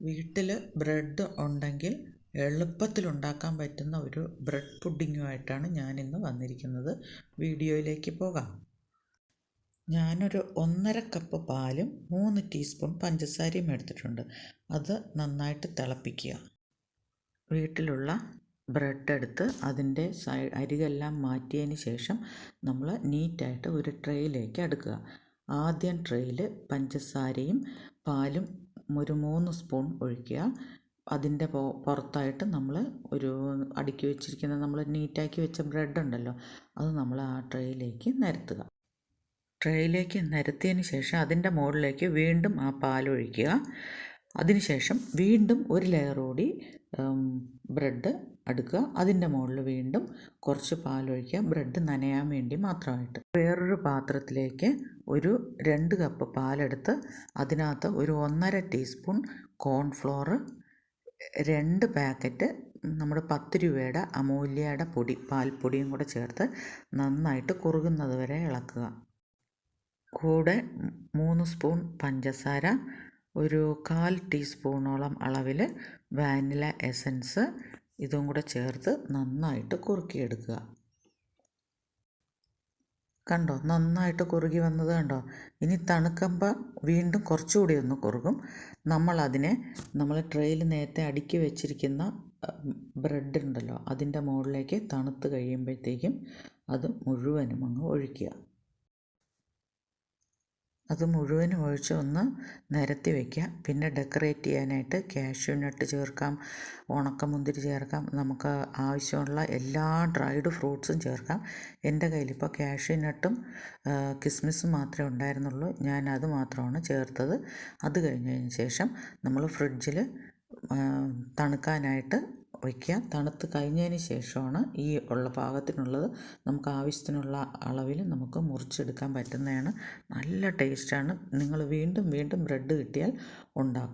വീട്ടിൽ ബ്രെഡ് ഉണ്ടെങ്കിൽ എളുപ്പത്തിൽ ഉണ്ടാക്കാൻ പറ്റുന്ന ഒരു ബ്രെഡ് പുഡിങ്ങുമായിട്ടാണ് ഞാനിന്ന് വന്നിരിക്കുന്നത്. വീഡിയോയിലേക്ക് പോകാം. ഞാനൊരു ഒന്നര കപ്പ് പാലും മൂന്ന് ടീസ്പൂൺ പഞ്ചസാരയും എടുത്തിട്ടുണ്ട്. അത് നന്നായിട്ട് തിളപ്പിക്കുക. വീട്ടിലുള്ള ബ്രെഡ് എടുത്ത് അതിന്റെ സൈ അരികെല്ലാം മാറ്റിയതിന് ശേഷം നമ്മൾ നീറ്റായിട്ട് ഒരു ട്രേയിലേക്ക് അടുക്കുക. ആദ്യം ട്രേയിൽ പഞ്ചസാരയും പാലും ഒരു മൂന്ന് സ്പൂൺ ഒഴിക്കുക. അതിന്റെ പുറത്തായിട്ട് നമ്മൾ ഒരു അടുക്കി വെച്ചിരിക്കുന്ന നമ്മൾ നീറ്റാക്കി വെച്ച ബ്രെഡ് ഉണ്ടല്ലോ അത് നമ്മൾ ആ ട്രേയിലേക്ക് നിരത്തുക. ട്രേയിലേക്ക് നിരത്തിയതിന് ശേഷം അതിന്റെ മുകളിലേക്ക് വീണ്ടും ആ പാലൊഴിക്കുക അതിനുശേഷം വീണ്ടും ഒരു ലെയർ കൂടി ബ്രെഡ് അടുക്കുക. അതിന്റെ മുകളിൽ വീണ്ടും കുറച്ച് പാലൊഴിക്കുക ബ്രെഡ് നനയാൻ വേണ്ടി മാത്രമായിട്ട്. വേറൊരു പാത്രത്തിലേക്ക് ഒരു രണ്ട് കപ്പ് പാലെടുത്ത് അതിനകത്ത് ഒരു ഒന്നര ടീസ്പൂൺ കോൺഫ്ലോർ രണ്ട് പാക്കറ്റ് നമ്മുടെ പത്ത് രൂപയുടെ അമൂല്യയുടെ പൊടി പാൽപ്പൊടിയും കൂടെ ചേർത്ത് നന്നായിട്ട് കുറുകുന്നത് വരെ ഇളക്കുക. കൂടെ മൂന്ന് സ്പൂൺ പഞ്ചസാര ഒരു കാൽ ടീസ്പൂണോളം അളവിൽ വാനില എസൻസ് ഇതും കൂടെ ചേർത്ത് നന്നായിട്ട് കുറുക്കിയെടുക്കുക. കണ്ടോ? നന്നായിട്ട് കുറുകി വന്നത് കണ്ടോ? ഇനി തണുക്കുമ്പോൾ വീണ്ടും കുറച്ചുകൂടി ഒന്ന് കുറുകും. നമ്മളതിനെ നമ്മൾ ട്രെയിൽ നേരത്തെ അടുക്കി വെച്ചിരിക്കുന്ന ബ്രെഡ് ഉണ്ടല്ലോ അതിന്റെ മുകളിലേക്ക് തണുത്ത് കഴിയുമ്പോഴത്തേക്കും അത് മുഴുവനും അങ്ങ് ഒഴിക്കുക. അത് മുഴുവനും ഒഴിച്ച് ഒന്ന് നിരത്തി വയ്ക്കുക പിന്നെ ഡെക്കറേറ്റ് ചെയ്യാനായിട്ട് കാഷ്യൂ നട്ട് ചേർക്കാം ഉണക്കമുന്തിരി ചേർക്കാം നമുക്ക് ആവശ്യമുള്ള എല്ലാ ഡ്രൈഡ് ഫ്രൂട്ട്സും ചേർക്കാം. എന്റെ കയ്യിലിപ്പോൾ കാഷ്യൂ നട്ടും കിസ്മിസും മാത്രമേ ഉണ്ടായിരുന്നുള്ളൂ. ഞാൻ അത് മാത്രമാണ് ചേർത്തത്. അത് കഴിഞ്ഞതിന് ശേഷം നമ്മൾ ഫ്രിഡ്ജിൽ തണുക്കാനായിട്ട് വയ്ക്കുക തണുത്ത് കഴിഞ്ഞതിന് ശേഷമാണ് ഈ ഉള്ള പാകത്തിനുള്ളത്. നമുക്ക് ആവശ്യത്തിനുള്ള അളവിൽ നമുക്ക് മുറിച്ചെടുക്കാൻ പറ്റുന്നതാണ്. നല്ല ടേസ്റ്റാണ് നിങ്ങൾ വീണ്ടും വീണ്ടും ബ്രെഡ് കിട്ടിയാൽ ഉണ്ടാക്കും.